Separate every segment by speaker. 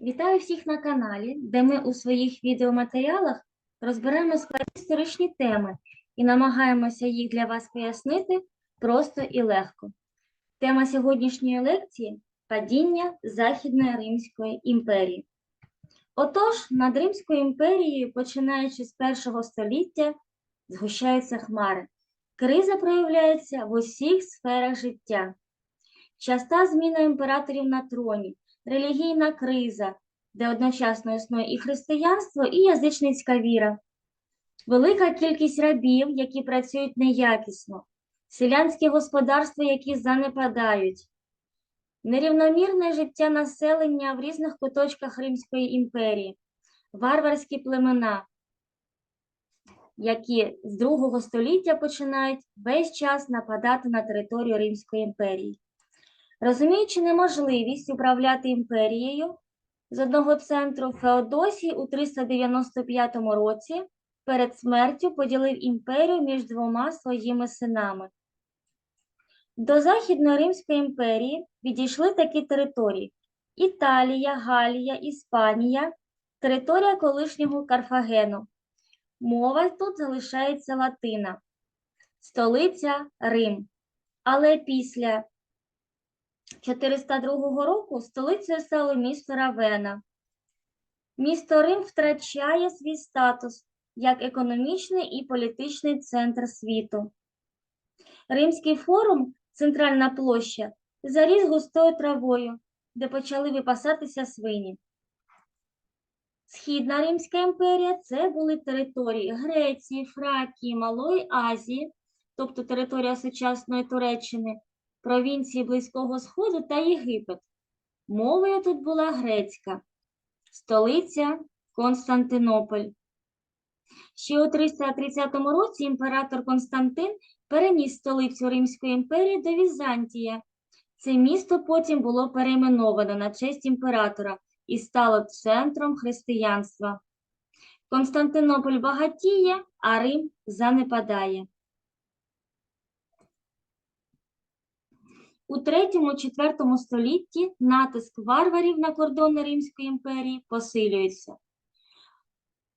Speaker 1: Вітаю всіх на каналі, де ми у своїх відеоматеріалах розбираємо складні історичні теми і намагаємося їх для вас пояснити просто і легко. Тема сьогоднішньої лекції падіння Західної Римської імперії. Отож, над Римською імперією, починаючи з першого століття, згущаються хмари. Криза проявляється в усіх сферах життя. Часта зміна імператорів на троні, релігійна криза, де одночасно існує і християнство, і язичницька віра, велика кількість рабів, які працюють неякісно, селянські господарства, які занепадають, нерівномірне життя населення в різних куточках Римської імперії, варварські племена, які з другого століття починають весь час нападати на територію Римської імперії. Розуміючи неможливість управляти імперією з одного центру, Феодосій у 395 році перед смертю поділив імперію між двома своїми синами. До Західної Римської імперії відійшли такі території: Італія, Галія, Іспанія, територія колишнього Карфагену. Мова тут залишається латина, столиця Рим. Але після 402 року столицею стало місто Равена. Місто Рим втрачає свій статус як економічний і політичний центр світу. Римський форум, центральна площа, заріс густою травою, де почали випасатися свині. Східна Римська імперія це були території Греції, Фракії, Малої Азії, тобто територія сучасної Туреччини, провінції Близького Сходу та Єгипет. Мовою тут була грецька, столиця Константинополь. Ще у 330 році імператор Константин переніс столицю Римської імперії до Візантія. Це місто потім було перейменовано на честь імператора і стало центром християнства. Константинополь багатіє, а Рим занепадає. У 3-4 столітті натиск варварів на кордони Римської імперії посилюється.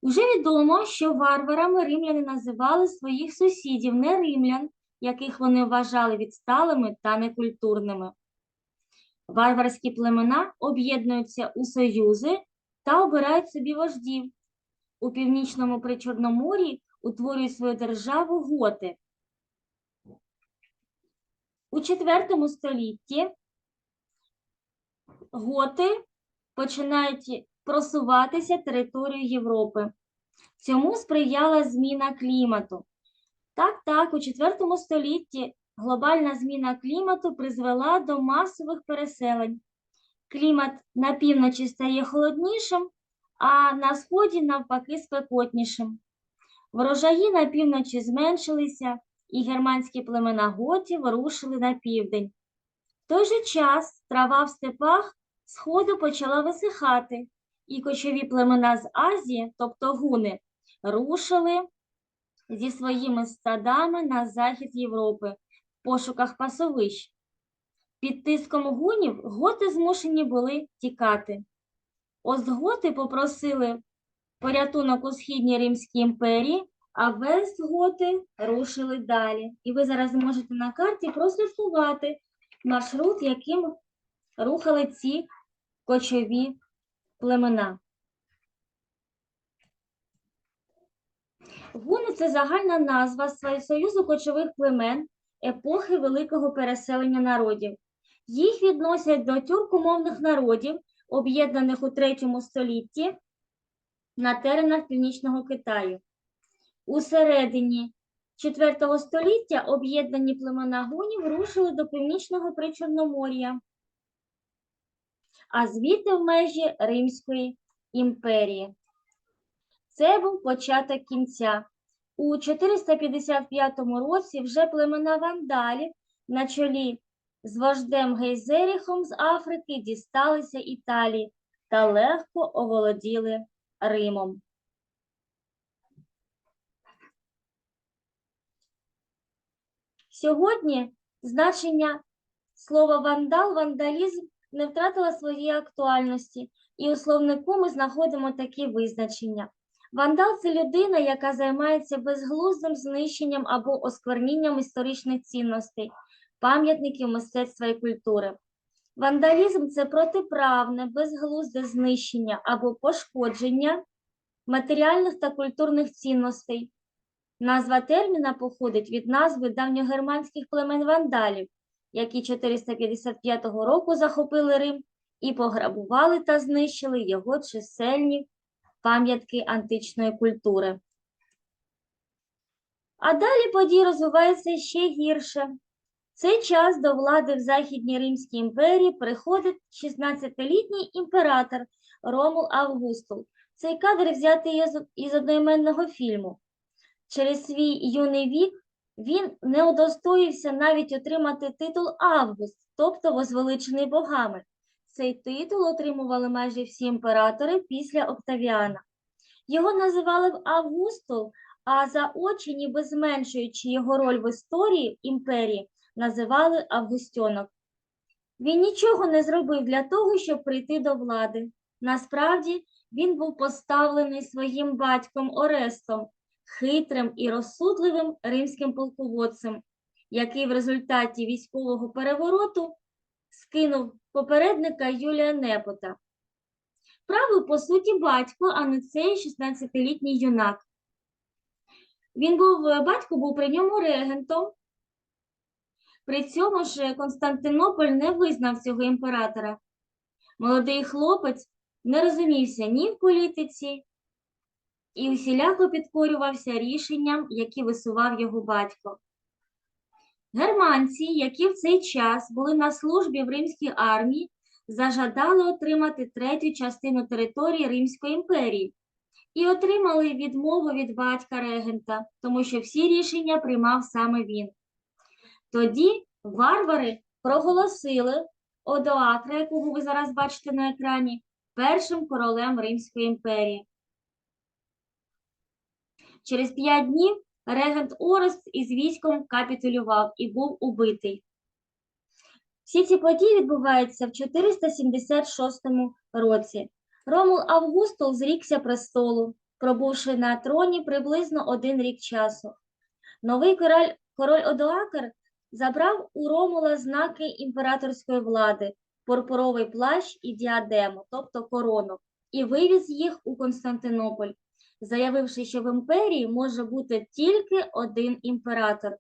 Speaker 1: Уже відомо, що варварами римляни називали своїх сусідів, не римлян, яких вони вважали відсталими та некультурними. Варварські племена об'єднуються у союзи та обирають собі вождів. У північному Причорномор'ї утворюють свою державу готи. У IV столітті готи починають просуватися територією Європи. Цьому сприяла зміна клімату. Так, так, у IV столітті глобальна зміна клімату призвела до масових переселень. Клімат на півночі стає холоднішим, а на сході навпаки спекотнішим. Врожаї на півночі зменшилися, і германські племена готів рушили на південь. В той же час трава в степах сходу почала висихати, і кочові племена з Азії, тобто гуни, рушили зі своїми стадами на захід Європи в пошуках пасовищ. Під тиском гунів готи змушені були тікати. Остготи попросили порятунок у східній Римській імперії, а вестготи рушили далі. І ви зараз можете на карті прослідкувати маршрут, яким рухали ці кочові племена. Гуни це загальна назва союзу кочових племен епохи великого переселення народів. Їх відносять до тюркомовних народів, об'єднаних у третьому столітті на теренах Північного Китаю. У середині IV століття об'єднані племена гунів рушили до північного Причорномор'я, а звідти в межі Римської імперії. Це був початок кінця. У 455 році вже племена вандалів на чолі з вождем Гейзеріхом з Африки дісталися Італії та легко оволоділи Римом. Сьогодні значення слова вандал, вандалізм не втратило своєї актуальності І у словнику ми знаходимо такі визначення. Вандал це людина, яка займається безглуздим знищенням або осквернінням історичних цінностей, пам'ятників мистецтва і культури. Вандалізм це протиправне, безглузде знищення або пошкодження матеріальних та культурних цінностей. Назва терміна походить від назви давньогерманських племен вандалів, які 455 року захопили Рим і пограбували та знищили його чисельні пам'ятки античної культури. А далі події розвиваються ще гірше. Цей час до влади в Західній Римській імперії приходить 16-літній імператор Ромул Августул. Цей кадр взятий із одноіменного фільму. Через свій юний вік він не удостоївся навіть отримати титул Август, тобто возвеличений богами. Цей титул отримували майже всі імператори після Октавіана. Його називали Августул, а за очі, ніби зменшуючи його роль в історії імперії, називали Августьонок. Він нічого не зробив для того, щоб прийти до влади. Насправді, він був поставлений своїм батьком Орестом, хитрим і розсудливим римським полководцем, який в результаті військового перевороту скинув попередника Юлія Непота. Правив, по суті, батько, а не цей 16-літній юнак. Він був, батько був при ньому регентом. При цьому ж Константинополь не визнав цього імператора. Молодий хлопець не розумівся ні в політиці і усіляко підкорювався рішенням, які висував його батько. Германці, які в цей час були на службі в римській армії, зажадали отримати третю частину території Римської імперії і отримали відмову від батька регента, тому що всі рішення приймав саме він. Тоді варвари проголосили Одоакра, якого ви зараз бачите на екрані, першим королем Римської імперії. Через п'ять днів регент Орест із військом капітулював і був убитий. Всі ці події відбуваються в 476 році. Ромул Августул зрікся престолу, пробувши на троні приблизно один рік часу. Новий король, король Одоакр забрав у Ромула знаки імператорської влади, пурпуровий плащ і діадему, тобто корону, і вивіз їх у Константинополь, заявивши, що в імперії може бути тільки один імператор.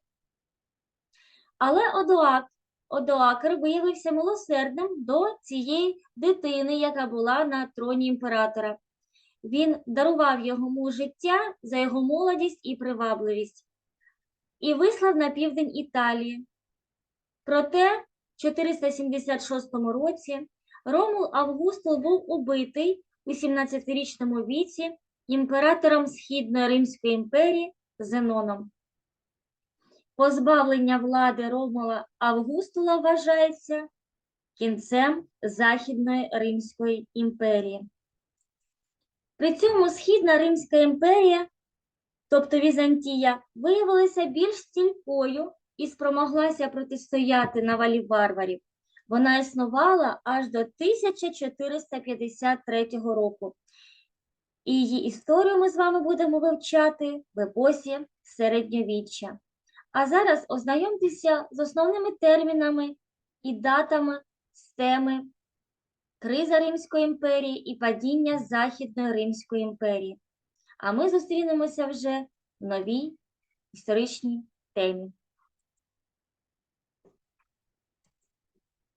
Speaker 1: Але Одоак, Одоакр виявився милосердним до цієї дитини, яка була на троні імператора. Він дарував йому життя за його молодість і привабливість і вислав на південь Італії. Проте, в 476 році Ромул Августул був убитий у 17-річному віці імператором Східної Римської імперії Зеноном. Позбавлення влади Ромула Августула вважається кінцем Західної Римської імперії. При цьому Східна Римська імперія, тобто Візантія, виявилася більш стількою і спромоглася протистояти навалі варварів. Вона існувала аж до 1453 року. І її історію ми з вами будемо вивчати в епосі середньовіччя. А зараз ознайомтеся з основними термінами і датами з теми Криза Римської імперії і падіння Західної Римської імперії. А ми зустрінемося вже в новій історичній темі.